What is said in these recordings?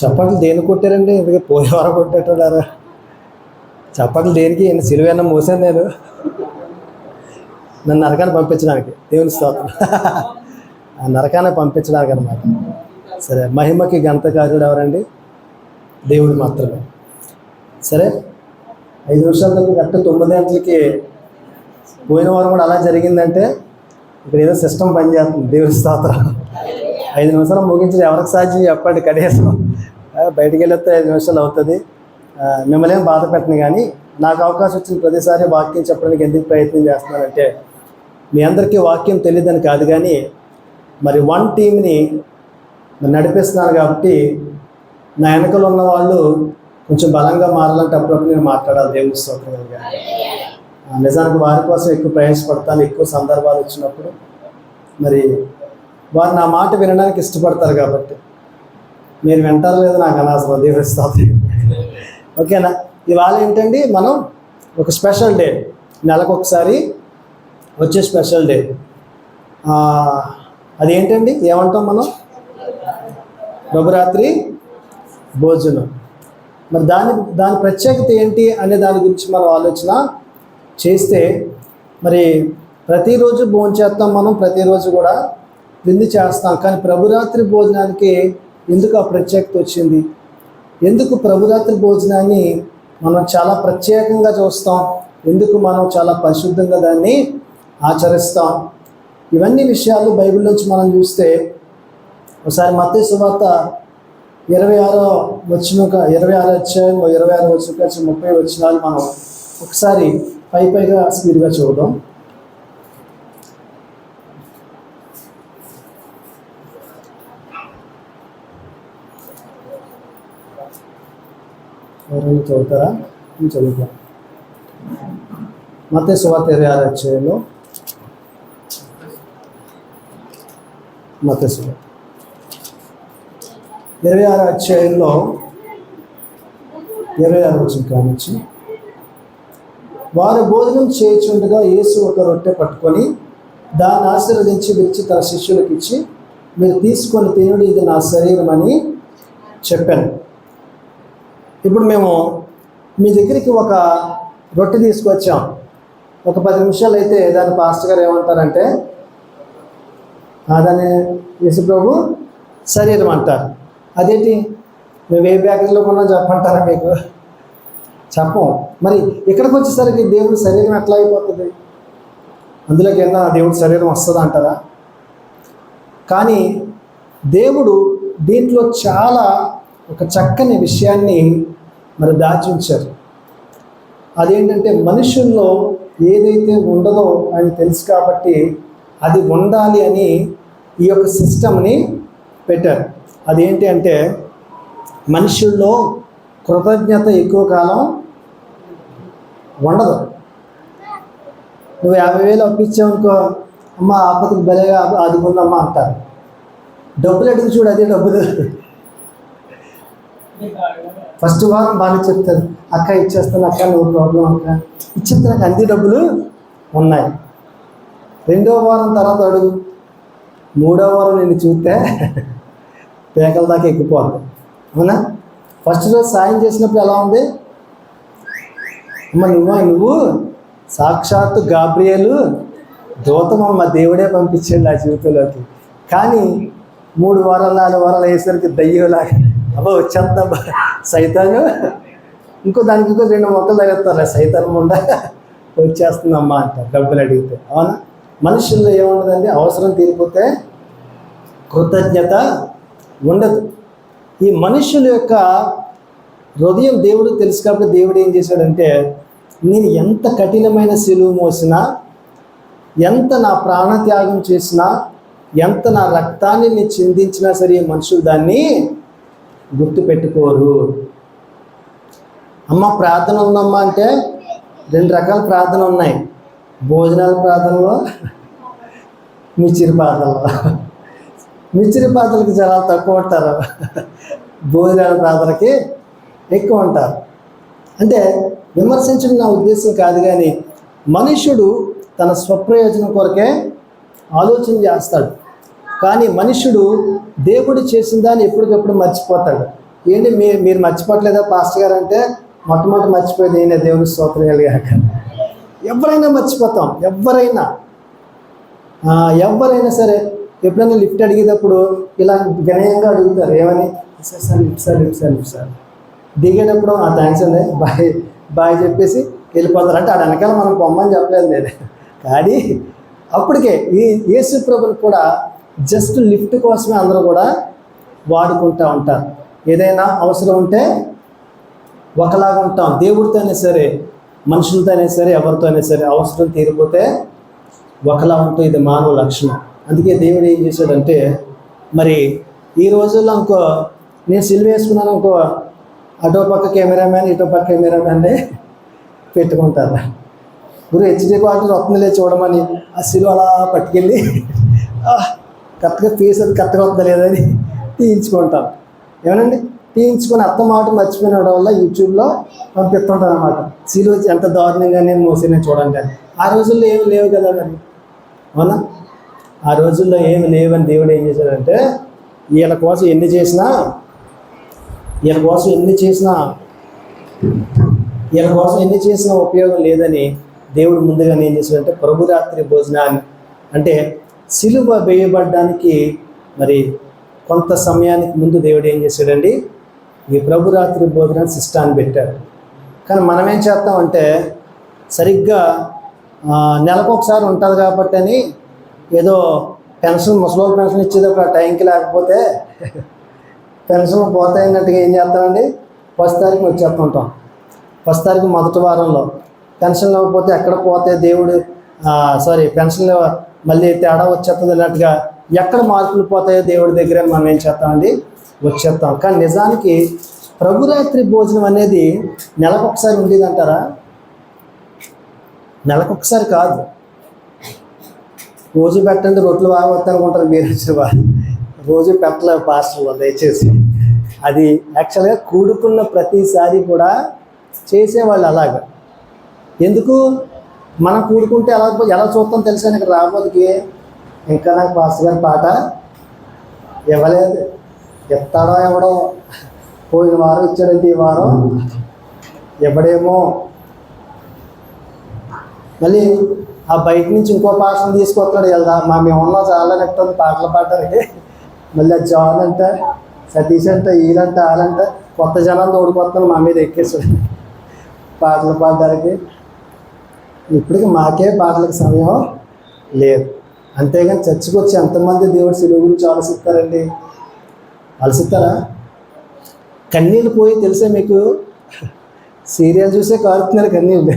చప్పట్లు దేనికి కొట్టారండి? ఎందుకు పోయే వరకు కొట్టేట్టున్నారా చప్పట్లు దేనికి? నేను సిలువైనా మూసాను నేను. నన్ను నరకాన్ని పంపించడానికి. దేవుని స్తోత్రం. ఆ నరకాన్ని పంపించడానికి అనమాట సరే మహిమకి గంతకారుడు ఎవరండి? దేవుడు మాత్రమే. సరే ఐదు నిమిషాల దగ్గర కరెక్ట్ తొమ్మిది గంటలకి పోయిన వారం కూడా అలా జరిగిందంటే ఇక్కడ ఏదో సిస్టమ్ పనిచేస్తుంది. దేవుని స్తోత్రం. ఐదు నిమిషాలు ముగించి ఎవరికి సాధ్యం? చెప్పండి కనీసం బయటికి వెళ్ళొస్తే ఐదు నిమిషాలు అవుతుంది. మిమ్మల్ని ఏం బాధ పెట్టను కానీ నాకు అవకాశం వచ్చిన ప్రతిసారి వాక్యం చెప్పడానికి ఎందుకు ప్రయత్నం చేస్తున్నానంటే మీ అందరికీ వాక్యం తెలియదని కాదు కానీ మరి వన్ టీంని నడిపిస్తున్నాను కాబట్టి నా వెనకలు ఉన్న వాళ్ళు కొంచెం బలంగా మారాలంటే అప్పుడప్పుడు నేను మాట్లాడాలి దేవుడి స్తోత్రం కానీ నిజానికి వారి కోసం ఎక్కువ ప్రయాసపడతాను ఎక్కువ సందర్భాలు వచ్చినప్పుడు. మరి వారు నా మాట వినడానికి ఇష్టపడతారు కాబట్టి. మీరు వింటారు లేదు నాకు అనవసరం దీవిస్తుంది ఓకేనా? ఇవాళ ఏంటండి? మనం ఒక స్పెషల్ డే. నెలకు ఒకసారి వచ్చే స్పెషల్ డే. అదేంటండి? ఏమంటాం మనం? ప్రభురాత్రి భోజనం. మరి దాని దాని ప్రత్యేకత ఏంటి అనే దాని గురించి మనం ఆలోచన చేస్తే మరి ప్రతిరోజు భోజనం చేస్తాం మనం ప్రతిరోజు కూడా విందు చేస్తాం. కానీ ప్రభురాత్రి భోజనానికి ఎందుకు ఆ ప్రత్యేకత వచ్చింది? ఎందుకు ప్రభురాత్రి భోజనాన్ని మనం చాలా ప్రత్యేకంగా చూస్తాం? ఎందుకు మనం చాలా పరిశుద్ధంగా దాన్ని ఆచరిస్తాం? ఇవన్నీ విషయాలు బైబిల్ నుంచి మనం చూస్తే ఒకసారి మత్తే సువార్త ఇరవై ఆరో వచ్చిన ఇరవై ఆరు అధ్యాయం ఇరవై ఆరు వచ్చిన ముప్పై వచ్చినాలు మనం ఒకసారి పై పైగా స్పీడ్గా చూద్దాం. ఎవరైనా చదువుతారా? నేను చదువుతాను మత సువార్త ఇరవై ఆరు అధ్యాయంలో మత సువార్త. ఇరవై ఆరు అధ్యాయంలో ఇరవై ఆరు వచ్చిన కానించి వారు భోజనం చేయించుండగా యేసు ఒక రొట్టె పట్టుకొని దాన్ని ఆశీర్వదించి విరిచి తన శిష్యులకు ఇచ్చి మీరు తీసుకొని తినుడి ఇది నా శరీరం అని చెప్పాను. ఇప్పుడు మేము మీ దగ్గరికి ఒక రొట్టె తీసుకొచ్చాం. ఒక పది నిమిషాలు అయితే దాని పాస్టర్ గారు ఏమంటారంటే దాన్ని యేసు ప్రభు శరీరం అంటారు. అదేంటి? మేము ఏ బ్యాకరీలో కొన్నా చెప్పంటారా మీకు? చెప్పం. మరి ఇక్కడికి వచ్చేసరికి దేవుడి శరీరం ఎట్లా అయిపోతుంది? అందులోకి ఏమన్నా దేవుడి శరీరం వస్తుంది అంటారా? కానీ దేవుడు దీంట్లో చాలా ఒక చక్కని విషయాన్ని మరి దాచి ఉంచారు అదేంటంటే మనుషుల్లో ఏదైతే ఉండదో అని తెలుసు కాబట్టి అది ఉండాలి అని ఈ యొక్క సిస్టమ్ని పెట్టారు. అదేంటి అంటే మనుషుల్లో కృతజ్ఞత ఎక్కువ కాలం ఉండదు. నువ్వు యాభై వేలు అప్పించావు అనుకో అమ్మ ఆపదకు బలేగా ఆదుకుందమ్మా అంటారు. డబ్బులు అడిగి చూడు అదే డబ్బులు. ఫస్ట్ వారం బాగా చెప్తారు. అక్క ఇచ్చేస్తాను అక్క నువ్వు ప్రాబ్లం అక్క. ఇచ్చేస్తే నాకు అన్ని డబ్బులు ఉన్నాయి. రెండో వారం తర్వాత అడుగు. మూడో వారం నేను చూస్తే పేకల దాకా ఎక్కిపోవాలి అవునా? ఫస్ట్ రోజు సాయం చేసినప్పుడు ఎలా ఉంది? అమ్మ నువ్వు? నువ్వు సాక్షాత్తు గాబ్రియలు దూతమ్మ మా దేవుడే పంపించాడు ఆ జీవితంలోకి. కానీ మూడు వారాలు నాలుగు వారాలు అయ్యేసరికి దయ్యంలాగా అబ్బా వచ్చేద్దాం. సైతాను. ఇంకో దానికి ఇంకో రెండు మొక్కలు తగ్గుతారు సైతాన్ ఉండ వచ్చేస్తుందమ్మా అంట డబ్బులు అడిగితే. అవునా? మనుషుల్లో ఏముండదండి? అవసరం తీరిపోతే కృతజ్ఞత ఉండదు. ఈ మనుషుల యొక్క హృదయం దేవుడు తెలుసు కాబట్టి దేవుడు ఏం చేశాడంటే నేను ఎంత కఠినమైన సిలువు మోసినా ఎంత నా ప్రాణత్యాగం చేసినా ఎంత నా రక్తాన్ని నేను చిందించినా సరే మనుషులు దాన్ని గుర్తుపెట్టుకోరు. అమ్మ ప్రార్థన ఉందమ్మా అంటే రెండు రకాల ప్రార్థన ఉన్నాయి. భోజనాల ప్రార్థనలో మిచ్చిరి పాత్రలో మిచ్చిరి పాత్రలకి చాలా తక్కువ ఉంటారు. భోజనాల ప్రార్థనకి ఎక్కువ ఉంటారు. అంటే విమర్శించడం నా ఉద్దేశం కాదు కానీ మనుష్యుడు తన స్వప్రయోజనం కొరకే ఆలోచన చేస్తాడు. కానీ మనుషుడు దేవుడు చేసిన దాన్ని ఎప్పటికప్పుడు మర్చిపోతాడు. ఏంటి మీ మీరు మర్చిపోవట్లేదా పాస్టర్ గారు అంటే? మొట్టమొదటి మర్చిపోయేది నేనే దేవుని స్తోత్రం కలిగాక ఎవరైనా మర్చిపోతాం ఎవరైనా. ఎవరైనా సరే ఎప్పుడైనా లిఫ్ట్ అడిగేటప్పుడు ఇలా వినయంగా అడుగుతారు ఏమని? Sir sir lift sir lift sir lift sir. దిగేటప్పుడు ఆ థ్యాంక్స్ అండి బాయ్ బాయ్ చెప్పేసి వెళ్ళిపోతారు. అంటే ఆ వెనకాల మనం పొమ్మని చెప్పలేదు నేను. కానీ అప్పటికే ఈ యేసు ప్రభుని కూడా జస్ట్ లిఫ్ట్ కోసమే అందరూ కూడా వాడుకుంటూ ఉంటారు. ఏదైనా అవసరం ఉంటే ఒకలాగా ఉంటాం. దేవుడితో అయినా సరే మనుషులతో అయినా సరే ఎవరితో అయినా సరే అవసరం తీరిపోతే ఒకలా ఉంటూ ఇది మానవ లక్షణం. అందుకే దేవుడు ఏం చేశాడంటే మరి ఈ రోజుల్లో అనుకో నేను సిల్వ వేసుకున్నాను అనుకో అటో పక్క కెమెరామ్యాన్ ఇటో పక్క కెమెరామ్యాన్ని పెట్టుకుంటారు. గురు హెచ్డి క్వాలిటీ వస్తుందిలే చూడమని ఆ సిలువ అలా పట్టుకెళ్ళి కరెక్ట్గా ఫేస్ అది కరెక్ట్గా వస్తుందా లేదని తీయించుకుంటాం. ఏమనండి? తీయించుకొని అత్త మాట మర్చిపోయిన వల్ల యూట్యూబ్లో పంపిస్తుంటాను అనమాట సిలువ ఎంత దారుణంగా నేను మోసిన చూడండి ఆ రోజుల్లో ఏమి లేవు కదా మరి. అవునా? ఆ రోజుల్లో ఏమి లేవని దేవుడు ఏం చేశాడంటే వీళ్ళ కోసం ఎన్ని చేసినా వీళ్ళ కోసం ఎన్ని చేసినా వీళ్ళ కోసం ఎన్ని చేసినా ఉపయోగం లేదని దేవుడు ముందుగానే ఏం చేశాడంటే ప్రభురాత్రి భోజనాన్ని అంటే సిలువ వేయబడ్డానికి మరి కొంత సమయానికి ముందు దేవుడు ఏం చేశాడండి? ఈ ప్రభురాత్రి భోజనాన్ని సిస్టాన్ని పెట్టాడు కానీ మనం ఏం చేస్తామంటే సరిగ్గా నెలకు ఒకసారి ఉంటుంది కాబట్టి అని ఏదో పెన్షన్ ముసలోళ్ళ పెన్షన్ ఇచ్చేటప్పుడు ఆ టైంకి లేకపోతే పెన్షన్ పోతాయన్నట్టుగా ఏం చేస్తామండి? ఫస్ట్ తారీఖు వచ్చేస్తుంటాం. ఫస్ట్ తారీఖు మొదటి వారంలో. పెన్షన్ లేకపోతే ఎక్కడ పోతే దేవుడు? సారీ పెన్షన్ మళ్ళీ తేడా వచ్చేస్తుంది అన్నట్టుగా ఎక్కడ మార్పులు పోతాయో దేవుడి దగ్గర మనం ఏం చేస్తామండి? వచ్చేస్తాం. కానీ నిజానికి ప్రభురాత్రి భోజనం అనేది నెలకొకసారి ఉండేదంటారా ఉండేది అంటారా? కాదు. రోజు పెట్టండి రొట్లు బాగా వస్తాయి అనుకుంటారు మీరు వచ్చిన వారు రోజు పెట్టలేదు పాస్టర్లో దయచేసి. అది యాక్చువల్గా కూడుకున్న ప్రతిసారి కూడా చేసేవాళ్ళు అలాగా. ఎందుకు? మనం కూడుకుంటే ఎలా ఎలా చూస్తాం తెలుసా ఇక్కడ రాబోతుకి ఇంకా నాకు పాస్టర్ గారి పాట ఇవ్వలేదు. ఎత్తాడో ఎవడో. పోయిన వారం ఇచ్చాడంటే ఈ వారం. ఇవ్వడేమో. మళ్ళీ ఆ బయట నుంచి ఇంకో పాటను తీసుకొస్తాడు. వెళ్దా. మా మేమున్నా చాలా నెట్టుంది పాటలు పాడడానికి. మళ్ళీ జాన్ అంట సతీష్ అంట వీళ్ళంట వాళ్ళంట కొత్త జనాలు తోడుకొస్తాను మా మీద ఎక్కేసాడు పాటలు పాడడానికి. ఇప్పటికి మాకే పాటలకు సమయం లేదు. అంతేగాని చర్చకు వచ్చి ఎంతమంది దేవుడు సిలువ గురించి ఆలోచిస్తారండి? ఆలోచిస్తారా? కన్నీళ్ళు పోయి తెలుసా మీకు? సీరియల్ చూసే కారుతున్నారు కన్నీళ్ళు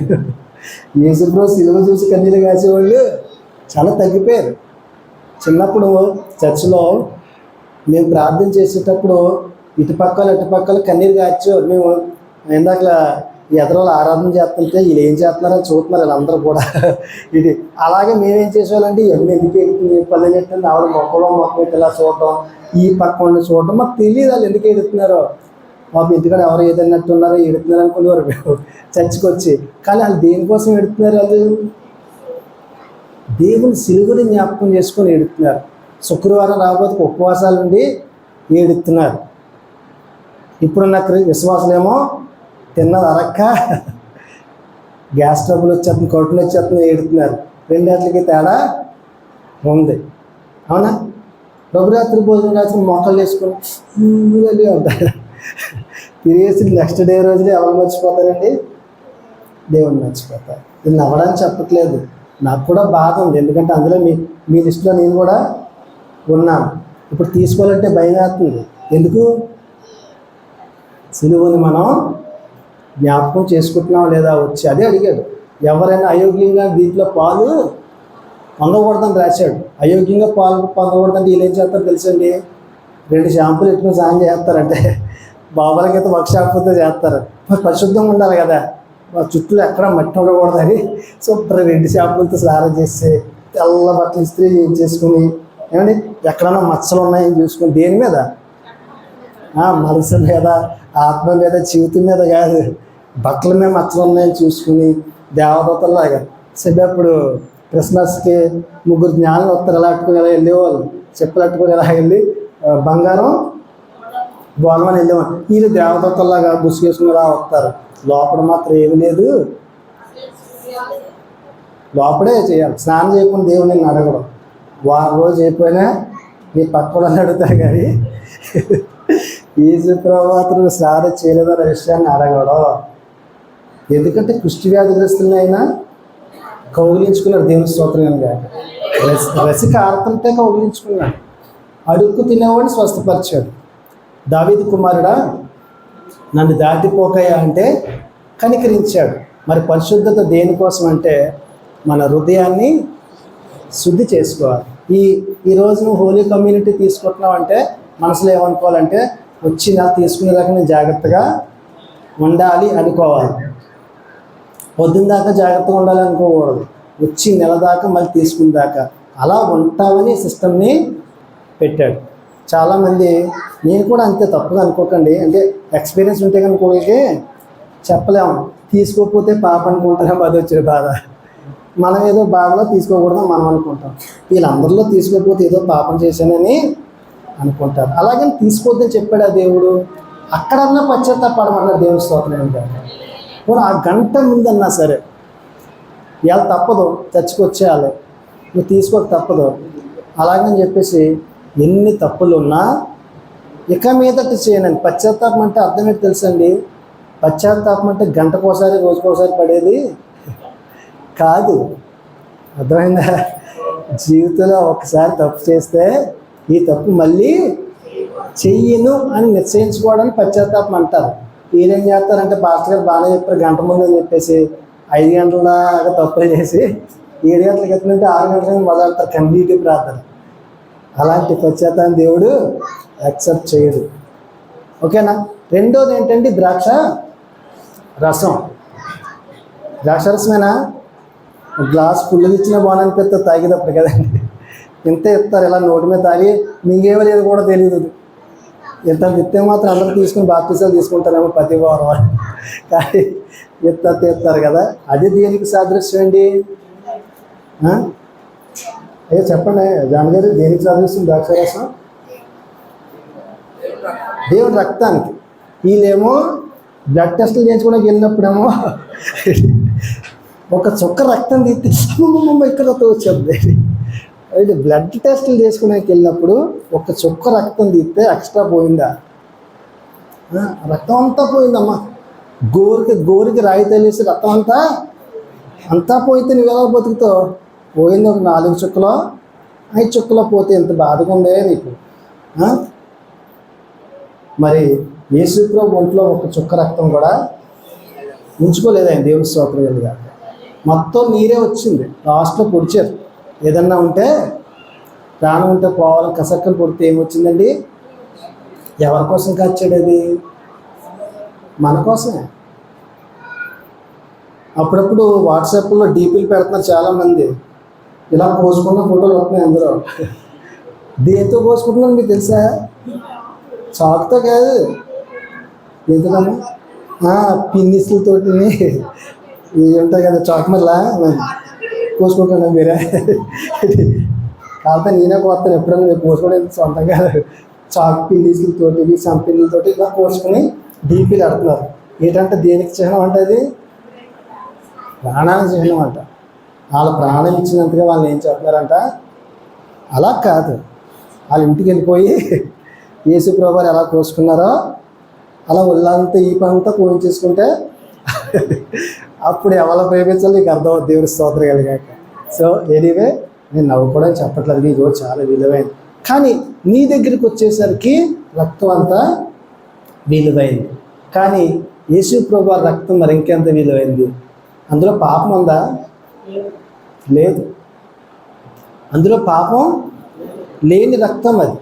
యేసుప్రభు సిలువ చూసి కన్నీళ్ళు కాసేవాళ్ళు చాలా తగ్గిపోయారు. చిన్నప్పుడు చర్చిలో మేము ప్రార్థన చేసేటప్పుడు ఇటుపక్కల ఇటుపక్కల కన్నీరు కాచు మేము ఇందాక ఎదరోళ్ళు ఆరాధన చేస్తుంటే వీళ్ళు ఏం చేస్తున్నారో చూస్తున్నారు వీళ్ళందరూ కూడా. ఇది అలాగే మేమేం చేసేవాళ్ళంటే ఎన్ని ఎందుకు ఎగుతుంది పళ్ళు చెట్టుంది ఆవిడ మొక్కలో మొక్క పెట్టి ఇలా చూడటం ఈ పక్క ఉండి చూడటం. మాకు తెలియదు వాళ్ళు ఎందుకు ఎడుతున్నారో మాకు ఇంటికాడ ఎవరు ఏదన్నట్టున్నారో ఎడుతున్నారు అనుకునేవారు మేము చర్చికి వచ్చి. కానీ వాళ్ళు దేనికోసం ఎడుతున్నారు వాళ్ళు? దేవుని సిలుగుని జ్ఞాపకం చేసుకొని ఎడుతున్నారు శుక్రవారం రాకపోతే ఉపవాసాలు ఉండి ఏడుతున్నారు. ఇప్పుడున్న క్రి- విశ్వాసులేమో తిన్నది అరక్క. గ్యాస్ ట్రబుల్ వచ్చేస్తుంది కడుపులు వచ్చేస్తుంది ఏడుతున్నారు. రెండేట్లకి తేడా ఉంది. అవునా? ప్రభురాత్రి భోజనం రాసిన మొక్కలు వేసుకుని ఉంటారు తిరిగేసి నెక్స్ట్ డే రోజునే ఎవరు మర్చిపోతారండి? దేవుడు మర్చిపోతారు. ఇది నవ్వడానికి చెప్పట్లేదు. నాకు కూడా బాధ ఉంది. ఎందుకంటే అందులో మీ మీ లిస్టులో నేను కూడా ఉన్నాను. ఇప్పుడు తీసుకోవాలంటే భయం వేస్తుంది. ఎందుకు? సులువుని మనం జ్ఞాపకం చేసుకుంటున్నాం లేదా వచ్చి? అదే అడిగాడు. ఎవరైనా అయోగ్యంగా దీంట్లో పాలు పొందకూడదని రాశాడు. అయోగ్యంగా పాలు పొందకూడదంటే వీళ్ళు ఏం చేస్తారు తెలుసండి? రెండు షాంపూలు ఎట్టుకుని సాయం చేస్తారంటే బాబాలకైతే అయితే ఒక షాంపూతో చేస్తారు. మరి పరిశుద్ధంగా ఉండాలి కదా. మా చుట్టూ ఎక్కడ మట్టి ఉండకూడదని సూపర్ రెండు షాంపూలతో స్నానం చేసి తెల్ల బట్టలు ఇస్త్రీ చేసుకుని ఏమండి? ఎక్కడన్నా మచ్చలు ఉన్నాయని చూసుకుని దేని మీద? మనసు మీద ఆత్మ మీద జీవితం మీద కాదు. బట్టల మీద మచ్చలు ఉన్నాయని చూసుకుని దేవదూతలాగా సరే అప్పుడు క్రిస్మస్కి ముగ్గురు జ్ఞానం వస్తారు ఎలా అట్టుకుని ఎలా వెళ్ళేవాళ్ళు? చెప్పులు అట్టుకుని ఎలా వెళ్ళి బంగారం బంగారం అని వెళ్ళేవాళ్ళు. వీళ్ళు దేవదత్తలాగా బుసుకేసుకుని రా వస్తారు? లోపల మాత్రం ఏమి లేదు. లోపడే చేయాలి. స్నానం చేయకుండా దేవుని అడగడం. వారం రోజు అయిపోయినా నీ పక్క అడుగుతారు కానీ ఈజు ప్రభావం స్నానం చేయలేదన్న విషయాన్ని అడగడం. ఎందుకంటే కుష్టి వ్యాధిగ్రస్తులైనా కౌగిలించుకున్నాడు దేవుని స్తోత్రంగా. కనుక రసి రసి కౌగిలించుకున్నాడు అడుక్కు తినేవాడిని స్వస్థపరిచాడు. దావీదు కుమారుడా నన్ను దాటిపోకయ్యా అంటే కనికరించాడు. మరి పరిశుద్ధత దేనికోసం అంటే మన హృదయాన్ని శుద్ధి చేసుకోవాలి. ఈ ఈ నువ్వు హోలీ కమ్యూనిటీ తీసుకుంటున్నావు అంటే మనసులో ఏమనుకోవాలంటే వచ్చి నా తీసుకునేదాకా నేను జాగ్రత్తగా ఉండాలి అనుకోవాలి. పొద్దున్న దాకా జాగ్రత్తగా ఉండాలనుకోకూడదు వచ్చి నెల దాకా మళ్ళీ తీసుకున్న దాకా. అలా ఉంటామని సిస్టమ్ని పెట్టాడు. చాలామంది నేను కూడా అంతే తప్పుగా అనుకోకండి. అంటే ఎక్స్పీరియన్స్ ఉంటే కనుక చెప్పలేము. తీసుకోకపోతే పాప అనుకుంటారా అది వచ్చిన బాధ. మనం ఏదో బాధలో తీసుకోకూడదు మనం అనుకుంటాం. వీళ్ళందరిలో తీసుకోకపోతే ఏదో పాపం చేశానని అనుకుంటారు. అలాగని తీసుకోవద్దని చెప్పాడు ఆ దేవుడు. అక్కడన్నా పశ్చాత్తాపడమన్నాడు దేవుని స్తోత్రం ఏంటంటే పోనీ ఆ గంట ముందన్నా సరే ఇవాళ తప్పదు తెచ్చుకొచ్చేయాలి నువ్వు తీసుకోక తప్పదు. అలాగని చెప్పేసి ఎన్ని తప్పులు ఉన్నా ఇక మీదట చేయనండి. పశ్చాత్తాపం అంటే అర్థం ఏంటి తెలుసండి? పశ్చాత్తాపం అంటే గంటకోసారి రోజుకోసారి పడేది కాదు. అర్థమైందా? జీవితంలో ఒకసారి తప్పు చేస్తే ఈ తప్పు మళ్ళీ చెయ్యను అని నిశ్చయించుకోవడానికి పశ్చాత్తాపం అంటారు. వీళ్ళేం చేస్తారంటే పాస్టర్ గారు బాగానే చెప్పారు గంట ముందు అని చెప్పేసి ఐదు గంటల దాకా తప్పులు చేసి ఏడు గంటలకు ఎత్తుంటే ఆరు గంటలకు మొదలెడతారు కంప్లీట్ ప్రార్థన. అలాంటి పశ్చాత్తాపం దేవుడు యాక్సెప్ట్ చేయడు. ఓకేనా? రెండోది ఏంటంటే ద్రాక్ష రసం. ద్రాక్ష రసమేనా? గ్లాస్ ఫుల్ ఇచ్చిన బాగుంది తాగేటప్పుడు కదండి. ఇంత ఇస్తారు ఇలా నోటి మీద తాగి మింగేవో లేదు కూడా తెలియదు ఇంత తిత్తే మాత్రం అందరూ తీసుకుని బాప్తీసాలు తీసుకుంటారేమో ప్రతి వారం. కానీ ఇంత తీస్తారు కదా? అది దేనికి సాదృశ్యం అండి? ఆ? అయ్యో చెప్పండి. జానగారు దేనికి సాదృశ్యం? ద్రాక్షరసం? దేవుడి రక్తానికి. వీళ్ళేమో బ్లడ్ టెస్ట్లు చేయించుకోవడానికి వెళ్ళినప్పుడేమో ఒక చుక్క రక్తం తీస్తే ఇక్కడ వచ్చింది అయితే బ్లడ్ టెస్టులు చేసుకునేకి వెళ్ళినప్పుడు ఒక చుక్క రక్తం తీస్తే ఎక్స్ట్రా పోయిందా? రక్తం అంతా పోయిందమ్మా. గోరికి గోరికి రాయి తెలిసి రక్తం అంతా అంతా పోయితే నువ్వు ఎలా బతుకుతావు? పోయింది ఒక నాలుగు చుక్కలో ఐదు చుక్కలో పోతే ఎంత బాధగా ఉందే నీకు? మరి యేసుప్రభు ఒంట్లో ఒక చుక్క రక్తం కూడా ఉంచుకోలేదు ఆయన దేవుని స్తోత్రం మొత్తం నీరే వచ్చింది. లాస్ట్లో పొడిచారు. ఏదన్నా ఉంటే ప్రాణం ఉంటే పోవాలని కసక్కలు పొడితే ఏమొచ్చిందండి? ఎవరి కోసం కాచాడు అది? మన కోసమే. అప్పుడప్పుడు వాట్సాప్లో డీపీలు పెడుతున్నారు చాలామంది. ఇలా పోసుకున్న ఫోటోలు వస్తున్నాయి అందరూ. దేంతో పోసుకుంటున్నాను మీకు తెలుసా? చాకుతో కాదు. ఎందుకన్నా పిన్నిస్లతోటి ఇవి ఉంటాయి కదా చాక్ మళ్ళా కోసుకుంటాను మీరే కాకపోతే నేనే కోస్తాను ఎప్పుడైనా మీరు పోసుకోవడం సొంతం కాదు. చాక్ పిన్నిస్లతోటి సంపిన్లతోటి ఇలా పోసుకొని డీపీలు పెడుతున్నారు ఏంటంటే దేనికి చిహ్నం అంటే అది? ప్రాణానికి చిహ్నం అంట. వాళ్ళ ప్రాణం ఇచ్చినంతగా వాళ్ళు ఏం చేస్తున్నారంట? అలా కాదు. వాళ్ళ ఇంటికి వెళ్ళిపోయి యేసు ప్రభావారు ఎలా కోసుకున్నారో అలా ఒళ్ళంతా ఈ పంతా కోయించేసుకుంటే అప్పుడు ఎవరి ప్రేమించాలో నీకు అర్థం దేవుడి దేవుని స్తోత్రం కలిగాక. సో ఎనీవే నేను నవ్వుకోవడం చెప్పట్లేదు. నీకు రోజు చాలా విలువైంది. కానీ నీ దగ్గరికి వచ్చేసరికి రక్తం అంతా విలువైంది. కానీ యేసు ప్రభు రక్తం మరి ఇంకెంత విలువైంది? అందులో పాపం ఉందా? లేదు. అందులో పాపం లేని రక్తం అది.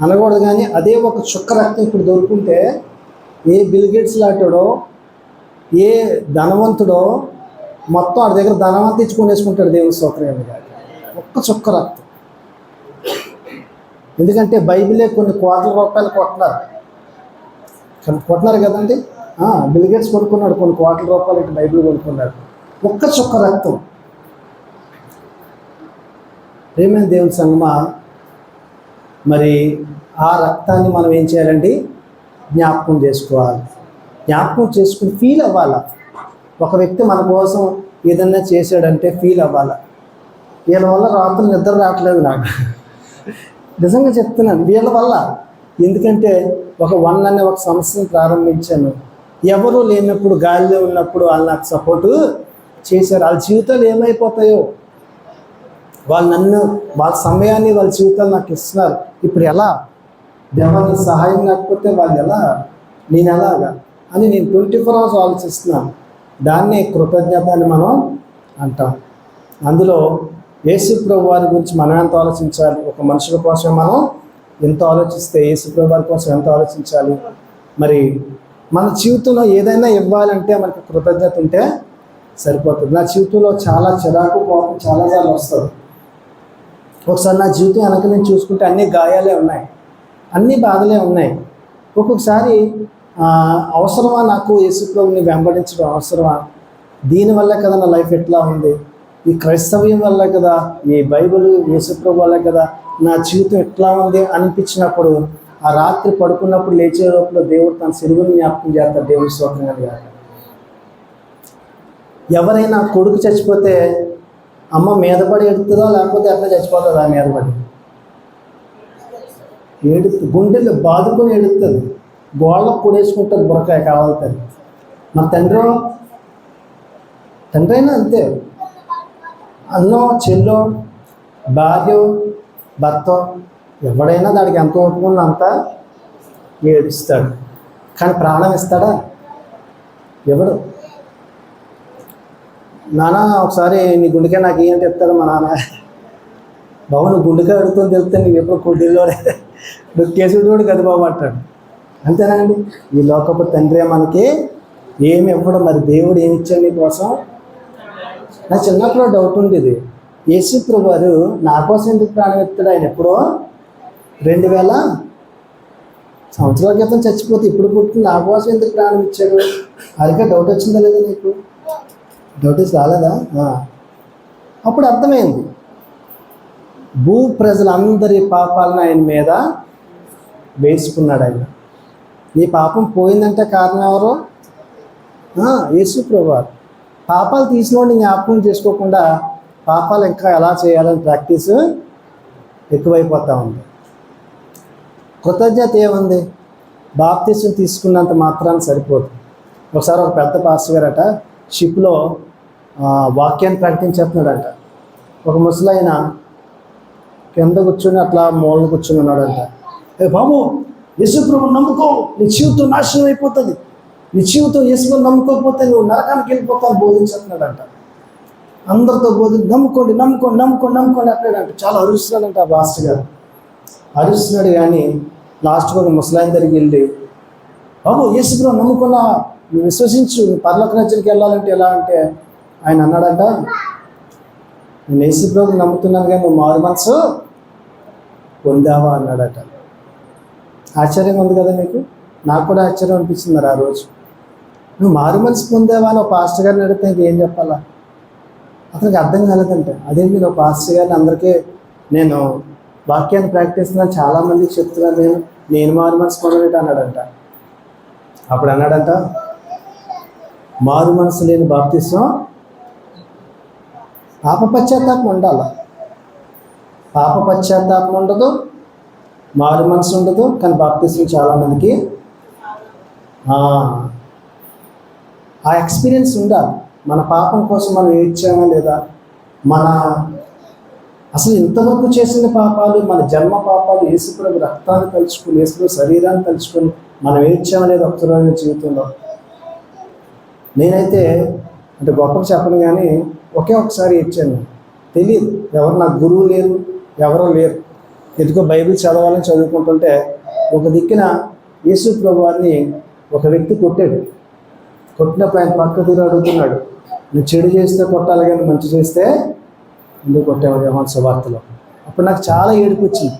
అనకూడదు కానీ అదే ఒక చుక్క రక్తం ఇప్పుడు దొరుకుంటే ఏ బిల్గేట్స్ లాంటాడో ఏ ధనవంతుడో మొత్తం ఆడి దగ్గర ధనవంత ఇచ్చుకొని వేసుకుంటాడు దేవుని స్తోత్రం ఒక్క చుక్క రక్తం. ఎందుకంటే బైబిలే కొన్ని కోట్ల రూపాయలు కొట్టినారు. కొట్టినారు కదండి? బిల్గేట్స్ కొనుక్కున్నాడు కొన్ని కోట్ల రూపాయలు ఇటు బైబిల్ కొనుక్కున్నాడు. ఒక్క చుక్క రక్తం. ప్రేమైన దేవుని సంగమా మరి ఆ రక్తాన్ని మనం ఏం చేయాలండి? జ్ఞాపకం చేసుకోవాలి. జ్ఞాపకం చేసుకుని ఫీల్ అవ్వాలి? ఒక వ్యక్తి మన కోసం ఏదన్నా చేశాడంటే ఫీల్ అవ్వాలా? వీళ్ళ వల్ల రాత్రులు నిద్ర రావట్లేదు నాకు. నిజంగా చెప్తున్నాను వీళ్ళ వల్ల. ఎందుకంటే ఒక వన్ అనే ఒక సంస్థను ప్రారంభించాను. ఎవరు లేనప్పుడు గాలిలో ఉన్నప్పుడు వాళ్ళు నాకు సపోర్టు చేశారు. వాళ్ళ జీవితాలు ఏమైపోతాయో? వాళ్ళు నన్ను వాళ్ళ సమయాన్ని వాళ్ళ జీవితాలు నాకు ఇస్తున్నారు. ఇప్పుడు ఎలా? దేవాన్ని సహాయం లేకపోతే వాళ్ళు ఎలా? నేను ఎలాగా? అని నేను ట్వంటీ ఫోర్ అవర్స్ ఆలోచిస్తున్నాను. దాన్నే కృతజ్ఞత అని మనం అంటాం. అందులో యేసుప్రభు వారి గురించి మనం ఎంత ఆలోచించాలి? ఒక మనుషుల కోసం మనం ఎంత ఆలోచిస్తే యేసుప్రభు వారి కోసం ఎంత ఆలోచించాలి? మరి మన జీవితంలో ఏదైనా ఇవ్వాలంటే మనకి కృతజ్ఞత ఉంటే సరిపోతుంది. నా జీవితంలో చాలా చిరాకు కోపం చాలాసార్లు వస్తుంది. ఒకసారి నా జీవితం వెనక నేను చూసుకుంటే అన్ని గాయాలే ఉన్నాయి. అన్ని బాధలే ఉన్నాయి. ఒక్కొక్కసారి అవసరమా నాకు యేసుప్రభుని వెంబడించడం అవసరమా? దీనివల్ల కదా నా లైఫ్ ఎట్లా ఉంది? ఈ క్రైస్తవ్యం వల్ల కదా ఈ బైబిల్ యేసుప్రభు వల్ల కదా నా జీవితం ఎట్లా ఉంది అనిపించినప్పుడు ఆ రాత్రి పడుకున్నప్పుడు లేచే లోపల దేవుడు తన సిరువుని జ్ఞాపకం చేస్తాడు దేవుని స్తోత్రం గారు ఎవరైనా కొడుకు చచ్చిపోతే అమ్మ మీదపడి ఎడుతుందా లేకపోతే అట్లా చచ్చిపోతుందా మీదపడి ఏడు గుండెలు బాదుకొని ఎడుతుంది. గోళ్ళకు కూడేసుకుంటారు బురకాయ కావాలని మా తండ్రి? తండ్రి అయినా అంతే. అన్నో చెల్లో భార్య భర్త ఎవడైనా దానికి ఎంత ఒప్పుకున్న అంత ఏడుస్తాడు. కానీ ప్రాణం ఇస్తాడా? ఎవడు? నాన్న ఒకసారి నీ గుండెకే నాకు ఏం చెప్తాడు మా నాన్న? బాబు నువ్వు గుండెకే అడుగుతుంది తెలిస్తే నీకు ఎప్పుడు కొద్దిలో నువ్వు కేసుడు కూడా కదా బాబు అంటాడు. అంతేనండి ఈ లోకపు తండ్రి మనకి ఏమి ఇవ్వడం మరి దేవుడు ఏమి ఇచ్చాడు నీ కోసం? నా చిన్నప్పుడు డౌట్ ఉండేది. యేసుప్రు వారు నా కోసం ఎందుకు ప్రాణం ఎత్తాడు? ఆయన ఎప్పుడో రెండు వేల సంవత్సరాల క్రితం చచ్చిపోతే ఇప్పుడు పుట్టిన నా కోసం ఎందుకు ప్రాణం ఇచ్చాడు? అదిగా డౌట్ వచ్చిందా లేదా నీకు? డౌట్ రాలేదా? అప్పుడు అర్థమైంది. భూ ప్రజలందరి పాపాలను ఆయన మీద వేసుకున్నాడు ఆయన. నీ పాపం పోయిందంటే కారణం ఎవరు? యేసు ప్రభువారు పాపాలు తీసినోడిని జ్ఞాపకం చేసుకోకుండా పాపాలు ఇంకా ఎలా చేయాలని ప్రాక్టీస్ ఎక్కువైపోతూ ఉంది. కృతజ్ఞత ఏముంది? బాప్తీసం తీసుకున్నంత మాత్రాన్ని సరిపోదు. ఒకసారి ఒక పెద్ద పాస్టర్ గారట షిప్లో వాక్యాన్ని ప్రకటించేస్తున్నాడంట ఒక ముసలైన కింద కూర్చొని అట్లా మూల కూర్చొని ఉన్నాడంట. ఏ బాబు యశుప్రభు నమ్ముకో నీ జీవితం నాశనం అయిపోతుంది. నీ జీవితం యశుప్రభు నమ్ముకోకపోతే నువ్వు నరకానికి వెళ్ళిపోతావు బోధించుతున్నాడంట అందరితో బోధి నమ్ముకోండి నమ్ముకోండి నమ్ముకోండి నమ్ముకోండి అట్లాడంట చాలా అరుస్తున్నాడంట ఆ భాస్టర్ గారు. అరుస్తున్నాడు కానీ లాస్ట్ ఒక ముసలాయిన దగ్గరికి వెళ్ళి బాబు యేసుప్రభు నమ్ముకున్నా నువ్వు విశ్వసించు నువ్వు పర్లోక రాజ్యానికి వెళ్ళాలంటే ఎలా అంటే? ఆయన అన్నాడంట నేను యేసుప్రభు నమ్ముతున్నాను కానీ నువ్వు మారు మనసు పొందావా? అన్నాడట. ఆశ్చర్యం ఉంది కదా మీకు? నాకు కూడా ఆశ్చర్యం అనిపించింది మరి ఆ రోజు. నువ్వు మారు మనసు పొందావా అని ఒక పాస్టర్ గారిని అడిగితే ఇంకేం చెప్పాలా? అతనికి అర్థం కాలేదంటే. అదే మీరు పాస్టర్ గారిని అందరికీ నేను వాక్యాన్ని ప్రాక్టీస్ చేసిన చాలామందికి చెప్తున్నాను నేను నేను మారు మనసు పొందలేట అన్నాడంట. అప్పుడు అన్నాడంట మారు మనసు లేని బాప్తిసం పాప పశ్చాత్తాపం ఉండాల? పాప పశ్చాత్తాపం ఉండదు మారు మనసు ఉండదు కానీ బాప్తిస్తులు చాలామందికి ఆ, ఆ ఎక్స్పీరియన్స్ ఉండాలి. మన పాపం కోసం మనం ఏడ్చామా లేదా? మన అసలు ఇంతవరకు చేసిన పాపాలు మన జన్మ పాపాలు యేసుప్రభు రక్తాన్ని తలుచుకుని వేసుకుని శరీరాన్ని తలుచుకొని మనం ఏడ్చామా లేదా జీవితంలో? నేనైతే అంటే గొప్ప చెప్పను కానీ ఒకే ఒకసారి ఏడ్చాను. తెలియదు ఎవరు నాకు గురువు లేరు ఎవరో లేరు. ఎందుకో బైబిల్ చదవాలని చదువుకుంటుంటే ఒక దిక్కున యేసు ప్రభువాన్ని ఒక వ్యక్తి కొట్టాడు. కొట్టినప్పుడు ఆయన పక్క తిరిగి అడుగుతున్నాడు. నువ్వు చెడు చేస్తే కొట్టాలి కానీ మంచి చేస్తే ఎందుకు కొట్టావు? యోహాన్ సువార్తలో. అప్పుడు నాకు చాలా ఏడుపు వచ్చింది.